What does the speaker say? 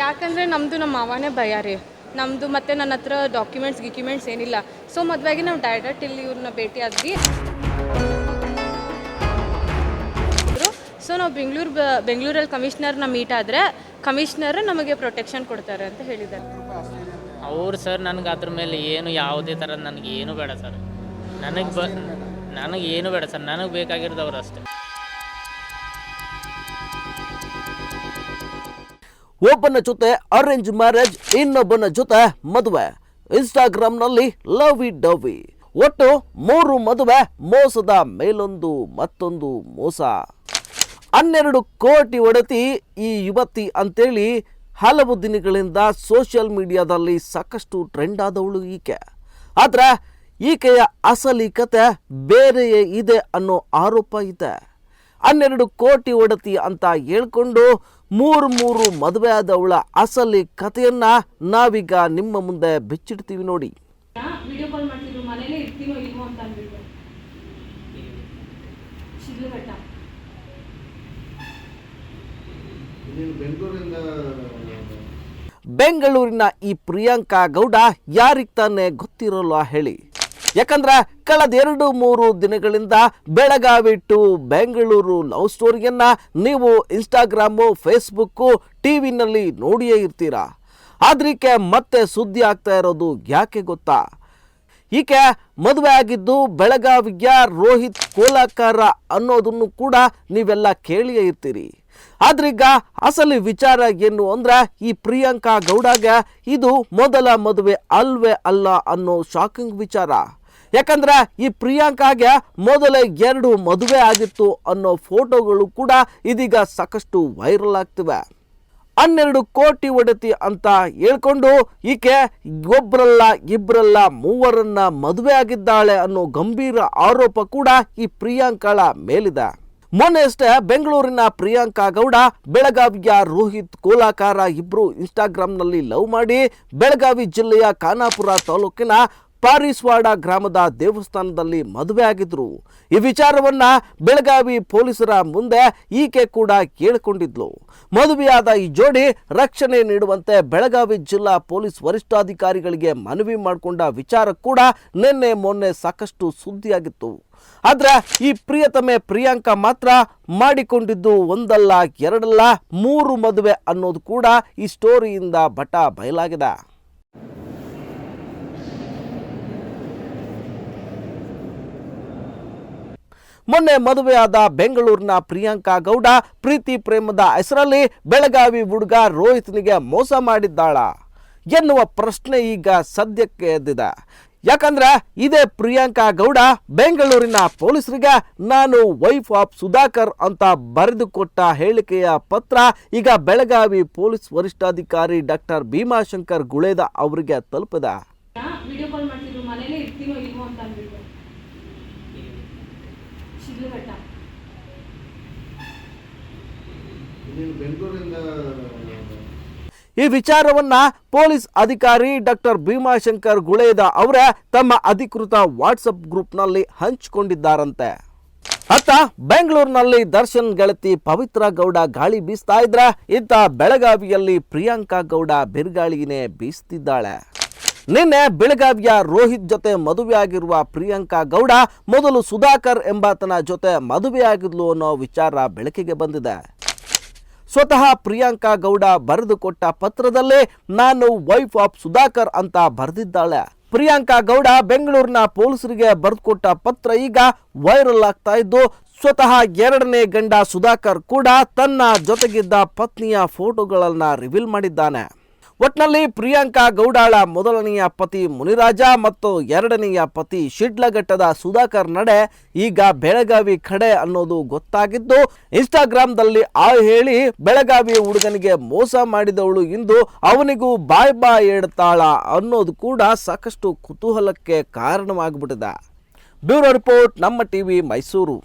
ಯಾಕಂದರೆ ನಮ್ಮದು ನಮ್ಮ ಮಾವನೇ ಭಯ ರೀ. ನಮ್ಮದು ಮತ್ತು ನನ್ನ ಹತ್ರ ಡಾಕ್ಯುಮೆಂಟ್ಸ್ ಗಿಕ್ಯುಮೆಂಟ್ಸ್ ಏನಿಲ್ಲ. ಸೊ ಮದುವೆಗೆ ನಾವು ಡೈರೆಕ್ಟ್ ಇಲ್ಲಿ ಇವ್ರನ್ನ ಭೇಟಿ ಆದ್ವಿ. ಸೊ ನಾವು ಬೆಂಗಳೂರು ಬೆಂಗಳೂರಲ್ಲಿ ಕಮಿಷನರ್ನ ಮೀಟ್ ಆದರೆ ಕಮಿಷ್ನರ್ ನಮಗೆ ಪ್ರೊಟೆಕ್ಷನ್ ಕೊಡ್ತಾರೆ ಅಂತ ಹೇಳಿದ್ದಾರೆ. ಅವ್ರು ಸರ್ ನನಗೆ ಅದ್ರ ಮೇಲೆ ಏನು ಯಾವುದೇ ಥರ ನನಗೆ ಏನು ಬೇಡ ಸರ್ ನನಗೆ ಬ, ನನಗೆ ಏನು ಬೇಡ ಸರ್ ನನಗೆ ಬೇಕಾಗಿರೋದು ಅವ್ರು ಅಷ್ಟೇ. ಒಬ್ಬನ ಜೊತೆ ಅರೇಂಜ್ ಮ್ಯಾರೇಜ್ ಇನ್ನೊಬ್ಬನ ಜೊತೆ ಮದುವೆ. ಇನ್ಸ್ಟಾಗ್ರಾಮ್ನಲ್ಲಿ ಲವ್ ಡವಿ ಒಟ್ಟು ಮೂರು ಮದುವೆ, ಮೋಸದ ಮೇಲೊಂದು, ಮತ್ತೊಂದು ಮೋಸ. ಹನ್ನೆರಡು ಕೋಟಿ ಒಡತಿ ಈ ಯುವತಿ ಅಂತೇಳಿ ಹಲವು ದಿನಗಳಿಂದ ಸೋಷಿಯಲ್ ಮೀಡಿಯಾದಲ್ಲಿ ಸಾಕಷ್ಟು ಟ್ರೆಂಡ್ ಆದವಳು ಈಕೆ. ಆದ್ರೆ ಈಕೆಯ ಅಸಲಿ ಕತೆ ಬೇರೆಯೇ ಇದೆ ಅನ್ನೋ ಆರೋಪ ಇದೆ. ಹನ್ನೆರಡು ಕೋಟಿ ಒಡತಿ ಅಂತ ಹೇಳ್ಕೊಂಡು ಮೂರು ಮೂರು ಮದುವೆ ಆದವಳ ಅಸಲಿ ಕಥೆಯನ್ನ ನಾವೀಗ ನಿಮ್ಮ ಮುಂದೆ ಬಿಚ್ಚಿಡ್ತೀವಿ ನೋಡಿ. ಬೆಂಗಳೂರಿನ ಈ ಪ್ರಿಯಾಂಕಾ ಗೌಡ ಯಾರಿಗೆ ತಾನೇ ಗೊತ್ತಿರೋಲ್ಲ ಹೇಳಿ. ಯಾಕಂದ್ರೆ ಕಳೆದ ಎರಡು ಮೂರು ದಿನಗಳಿಂದ ಬೆಳಗಾವಿ ಟು ಬೆಂಗಳೂರು ಲವ್ ಸ್ಟೋರಿಯನ್ನ ನೀವು ಇನ್ಸ್ಟಾಗ್ರಾಮು, ಫೇಸ್ಬುಕ್ಕು, ಟಿವಿನಲ್ಲಿ ನೋಡಿಯೇ ಇರ್ತೀರಾ? ಆದ್ರೀಕೆ ಮತ್ತೆ ಸುದ್ದಿ ಆಗ್ತಾ ಇರೋದು ಯಾಕೆ ಗೊತ್ತಾ? ಈಕೆ ಮದುವೆ ಆಗಿದ್ದು ಬೆಳಗಾವಿಯ ರೋಹಿತ್ ಕೋಲಾಕಾರ ಅನ್ನೋದನ್ನು ಕೂಡ ನೀವೆಲ್ಲ ಕೇಳಿಯೇ ಇರ್ತೀರಿ. ಆದ್ರೀಗ ಅಸಲಿ ವಿಚಾರ ಏನು ಅಂದ್ರೆ ಈ ಪ್ರಿಯಾಂಕಾ ಗೌಡಗೆ ಇದು ಮೊದಲ ಮದುವೆ ಅಲ್ವೇ ಅಲ್ಲ ಅನ್ನೋ ಶಾಕಿಂಗ್ ವಿಚಾರ. ಯಾಕಂದ್ರೆ ಈ ಪ್ರಿಯಾಂಕಾಗೆ ಮೊದಲೇ ಎರಡು ಮದುವೆ ಆಗಿತ್ತು ಅನ್ನೋ ಫೋಟೋಗಳು ಕೂಡ ಇದೀಗ ಸಾಕಷ್ಟು ವೈರಲ್ ಆಗ್ತಿವೆ. ಹನ್ನೆರಡು ಕೋಟಿ ಒಡತಿ ಅಂತ ಹೇಳ್ಕೊಂಡು ಈಕೆ ಒಬ್ಬರಲ್ಲ ಇಬ್ಬರಲ್ಲ ಮೂವರನ್ನ ಮದುವೆ ಆಗಿದ್ದಾಳೆ ಅನ್ನೋ ಗಂಭೀರ ಆರೋಪ ಕೂಡ ಈ ಪ್ರಿಯಾಂಕಾಳ ಮೇಲಿದೆ. ಮೊನ್ನೆಯಷ್ಟೇ ಬೆಂಗಳೂರಿನ ಪ್ರಿಯಾಂಕಾ ಗೌಡ, ಬೆಳಗಾವಿಯ ರೋಹಿತ್ ಕೋಲಾಕಾರ ಇಬ್ರು ಇನ್ಸ್ಟಾಗ್ರಾಮ್ನಲ್ಲಿ ಲವ್ ಮಾಡಿ ಬೆಳಗಾವಿ ಜಿಲ್ಲೆಯ ಖಾನಾಪುರ ತಾಲೂಕಿನ ಪಾರಿಸ್ವಾಡ ಗ್ರಾಮದ ದೇವಸ್ಥಾನದಲ್ಲಿ ಮದುವೆ ಆಗಿದ್ರು. ಈ ವಿಚಾರವನ್ನ ಬೆಳಗಾವಿ ಪೊಲೀಸರ ಮುಂದೆ ಈಕೆ ಕೂಡ ಕೇಳಿಕೊಂಡಿದ್ಲು. ಮದುವೆಯಾದ ಈ ಜೋಡಿ ರಕ್ಷಣೆ ನೀಡುವಂತೆ ಬೆಳಗಾವಿ ಜಿಲ್ಲಾ ಪೊಲೀಸ್ ವರಿಷ್ಠಾಧಿಕಾರಿಗಳಿಗೆ ಮನವಿ ಮಾಡಿಕೊಂಡ ವಿಚಾರ ಕೂಡ ನಿನ್ನೆ ಮೊನ್ನೆ ಸಾಕಷ್ಟು ಸುದ್ದಿಯಾಗಿತ್ತು. ಆದ್ರೆ ಈ ಪ್ರಿಯತಮೆ ಪ್ರಿಯಾಂಕಾ ಮಾತ್ರ ಮಾಡಿಕೊಂಡಿದ್ದು ಒಂದಲ್ಲ ಎರಡಲ್ಲ ಮೂರು ಮದುವೆ ಅನ್ನೋದು ಕೂಡ ಈ ಸ್ಟೋರಿಯಿಂದ ಬಟ ಬಯಲಾಗಿದೆ. ಮೊನ್ನೆ ಮದುವೆಯಾದ ಬೆಂಗಳೂರಿನ ಪ್ರಿಯಾಂಕಾ ಗೌಡ ಪ್ರೀತಿ ಪ್ರೇಮದ ಹೆಸರಲ್ಲಿ ಬೆಳಗಾವಿ ಹುಡುಗ ರೋಹಿತ್ನಿಗೆ ಮೋಸ ಮಾಡಿದ್ದಾಳ ಎನ್ನುವ ಪ್ರಶ್ನೆ ಈಗ ಸದ್ಯಕ್ಕೆ ಎದ್ದಿದೆ. ಯಾಕಂದ್ರೆ ಇದೇ ಪ್ರಿಯಾಂಕಾ ಗೌಡ ಬೆಂಗಳೂರಿನ ಪೊಲೀಸರಿಗೆ ನಾನು ವೈಫ್ ಆಫ್ ಸುಧಾಕರ್ ಅಂತ ಬರೆದುಕೊಟ್ಟ ಹೇಳಿಕೆಯ ಪತ್ರ ಈಗ ಬೆಳಗಾವಿ ಪೊಲೀಸ್ ವರಿಷ್ಠಾಧಿಕಾರಿ ಡಾಕ್ಟರ್ ಭೀಮಾಶಂಕರ್ ಗುಳೇದ ಅವರಿಗೆ ತಲುಪಿದೆ. ಶಿಡ್ಲಘಟ್ಟ ನೀವು ಬೆಂಗಳೂರಿಂದ ಈ ವಿಚಾರವನ್ನ ಪೊಲೀಸ್ ಅಧಿಕಾರಿ ಡಾಕ್ಟರ್ ಭೀಮಾಶಂಕರ್ ಗುಳೇದ ಅವರೇ ತಮ್ಮ ಅಧಿಕೃತ ವಾಟ್ಸಪ್ ಗ್ರೂಪ್ನಲ್ಲಿ ಹಂಚಿಕೊಂಡಿದ್ದಾರಂತೆ. ಅತ್ತ ಬೆಂಗಳೂರಿನಲ್ಲಿ ದರ್ಶನ್ ಗೆಳತಿ ಪವಿತ್ರ ಗೌಡ ಗಾಳಿ ಬೀಸ್ತಾ ಇದ್ರೆ ಇತ್ತ ಬೆಳಗಾವಿಯಲ್ಲಿ ಪ್ರಿಯಾಂಕಾ ಗೌಡ ಬಿರುಗಾಳಿನೇ ಬೀಸ್ತಿದ್ದಾಳೆ. ನಿನ್ನೆ ಬೆಳಗಾವಿಯ ರೋಹಿತ್ ಜೊತೆ ಮದುವೆಯಾಗಿರುವ ಪ್ರಿಯಾಂಕಾ ಗೌಡ, ಮೊದಲು ಸುಧಾಕರ್ ಎಂಬಾತನ ಜೊತೆ ಮದುವೆಯಾಗಿದ್ಲು ಅನ್ನೋ ವಿಚಾರ ಬೆಳಕಿಗೆ ಬಂದಿದೆ. ಸ್ವತಃ ಪ್ರಿಯಾಂಕಾ ಗೌಡ ಬರೆದುಕೊಟ್ಟ ಪತ್ರದಲ್ಲೇ, ನಾನು ವೈಫ್ ಆಫ್ ಸುಧಾಕರ್ ಅಂತ ಬರೆದಿದ್ದಾಳೆ. ಪ್ರಿಯಾಂಕಾ ಗೌಡ ಬೆಂಗಳೂರಿನ ಪೊಲೀಸರಿಗೆ ಬರೆದುಕೊಟ್ಟ ಪತ್ರ ಈಗ ವೈರಲ್ ಆಗ್ತಾ ಇದ್ದು, ಸ್ವತಃ ಎರಡನೇ ಗಂಡ ಸುಧಾಕರ್ ಕೂಡ ತನ್ನ ಜೊತೆಗಿದ್ದ ಪತ್ನಿಯ ಫೋಟೋಗಳನ್ನು ರಿವೀಲ್ ಮಾಡಿದ್ದಾನೆ. ಒಟ್ನಲ್ಲಿ ಪ್ರಿಯಾಂಕಾ ಗೌಡಾಳ ಮೊದಲನೆಯ ಪತಿ ಮುನಿರಾಜ ಮತ್ತು ಎರಡನೆಯ ಪತಿ ಶಿಡ್ಲಘಟ್ಟದ ಸುಧಾಕರ್ ನಡೆ ಈಗ ಬೆಳಗಾವಿ ಕಡೆ ಅನ್ನೋದು ಗೊತ್ತಾಗಿದ್ದು, ಇನ್ಸ್ಟಾಗ್ರಾಮ್ದಲ್ಲಿ ಆ ಹೇಳಿ ಬೆಳಗಾವಿ ಹುಡುಗನಿಗೆ ಮೋಸ ಮಾಡಿದವಳು ಇಂದು ಅವನಿಗೂ ಬಾಯ್ ಬಾಯ್ ಹೇಳ್ತಾಳ ಅನ್ನೋದು ಕೂಡ ಸಾಕಷ್ಟು ಕುತೂಹಲಕ್ಕೆ ಕಾರಣವಾಗ್ಬಿಟ್ಟಿದೆ. ಬ್ಯೂರೋ ರಿಪೋರ್ಟ್, ನಮ್ಮ ಟಿವಿ ಮೈಸೂರು.